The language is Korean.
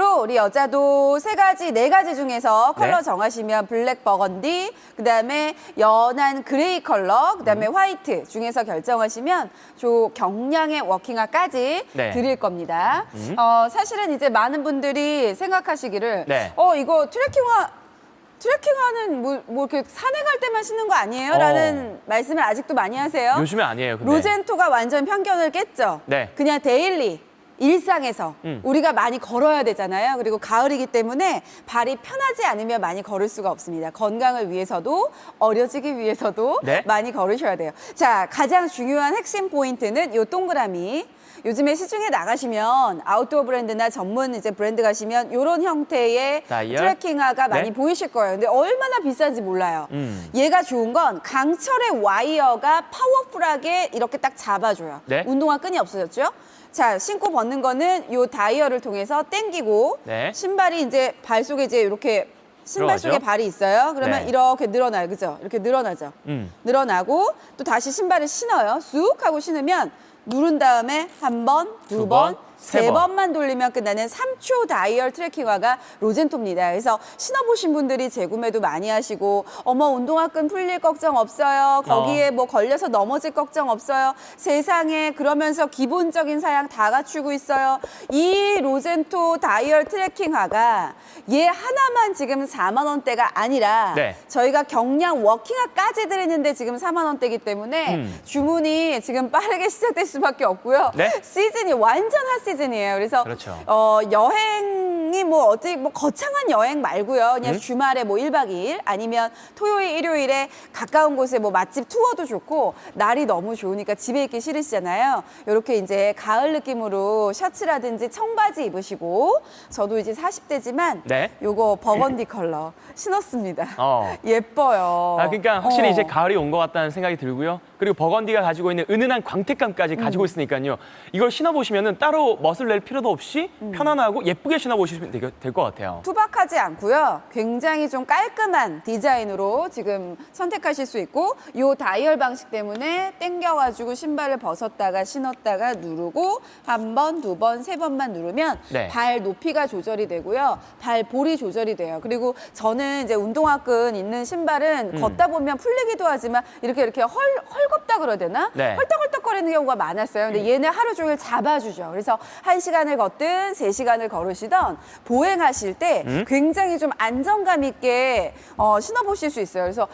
우리 여자도 세 가지, 네 가지 중에서 컬러 네. 정하시면 블랙 버건디, 그 다음에 연한 그레이 컬러, 그 다음에 음. 화이트 중에서 결정하시면 저 경량의 워킹화까지 네. 음. 드릴 겁니다. 어, 사실은 이제 많은 분들이 생각하시기를 네. 어, 이거 트레킹화 트레킹화는 뭐, 뭐 이렇게 산에 갈 때만 신는 거 아니에요? 라는 말씀을 아직도 많이 하세요. 어. 요즘에 아니에요. 근데. 로젠토가 완전 편견을 깼죠. 네. 그냥 데일리 일상에서 음. 우리가 많이 걸어야 되잖아요. 그리고 가을이기 때문에 발이 편하지 않으면 많이 걸을 수가 없습니다. 건강을 위해서도 어려지기 위해서도 네. 많이 걸으셔야 돼요. 자, 가장 중요한 핵심 포인트는 요 동그라미. 요즘에 시중에 나가시면 아웃도어 브랜드나 전문 이제 브랜드 가시면 이런 형태의 다이얼? 트레킹화가 많이 네. 보이실 거예요. 근데 얼마나 비싼지 몰라요. 음. 얘가 좋은 건 강철의 와이어가 파워풀하게 이렇게 딱 잡아줘요. 네. 운동화 끈이 없어졌죠? 자, 신고 벗는 거는 요 다이얼을 통해서 당기고 네. 신발이 이제 발 속에 이제 이렇게 신발 들어가죠? 속에 발이 있어요. 그러면 네. 이렇게 늘어나요. 그죠? 이렇게 늘어나죠. 음. 늘어나고 또 다시 신발을 신어요. 쑥 하고 신으면 누른 다음에 한 번, 두 번, 세세 번. 번만 돌리면 끝나는 3초 다이얼 트래킹화가 로젠토입니다. 그래서 신어보신 분들이 재구매도 많이 하시고 어머 운동화 끈 풀릴 걱정 없어요. 거기에 뭐 걸려서 넘어질 걱정 없어요. 세상에 그러면서 기본적인 사양 다 갖추고 있어요. 이 로젠토 다이얼 트래킹화가 얘 하나만 지금 4만 원대가 아니라 네. 저희가 경량 워킹화까지 드리는데 지금 4만 원대이기 때문에 음. 주문이 지금 빠르게 시작될 수밖에 없고요. 네. 시즌이 완전 핫 시즌이에요. 그래서 그렇죠. 어, 여행 이 뭐 어떻게 뭐 거창한 여행 말고요. 그냥 음? 주말에 뭐 1박 2일 아니면 토요일 일요일에 가까운 곳에 뭐 맛집 투어도 좋고 날이 너무 좋으니까 집에 있기 싫으시잖아요. 이렇게 이제 가을 느낌으로 셔츠라든지 청바지 입으시고 저도 이제 40대지만 네. 요거 버건디 컬러 신었습니다. 어. 예뻐요. 아, 그러니까 확실히 어. 이제 가을이 온 것 같다는 생각이 들고요. 그리고 버건디가 가지고 있는 은은한 광택감까지 음. 가지고 있으니까요. 이걸 신어보시면 따로 멋을 낼 필요도 없이 음. 편안하고 예쁘게 신어보 시면 될 것 같아요. 투박하지 않고요. 굉장히 좀 깔끔한 디자인으로 지금 선택하실 수 있고 요 다이얼 방식 때문에 당겨가지고 신발을 벗었다가 신었다가 누르고 한 번, 두 번, 세 번만 누르면 네. 발 높이가 조절이 되고요. 발 볼이 조절이 돼요. 그리고 저는 이제 운동화끈 있는 신발은 음. 걷다 보면 풀리기도 하지만 이렇게 이렇게 헐, 헐겁다 그래야 되나? 네. 헐떡헐떡 거리는 경우가 많았어요. 근데 얘는 하루 종일 잡아주죠. 그래서 한 시간을 걷든 세 시간을 걸으시던 보행하실 때 음? 굉장히 좀 안정감 있게 어, 신어보실 수 있어요. 그래서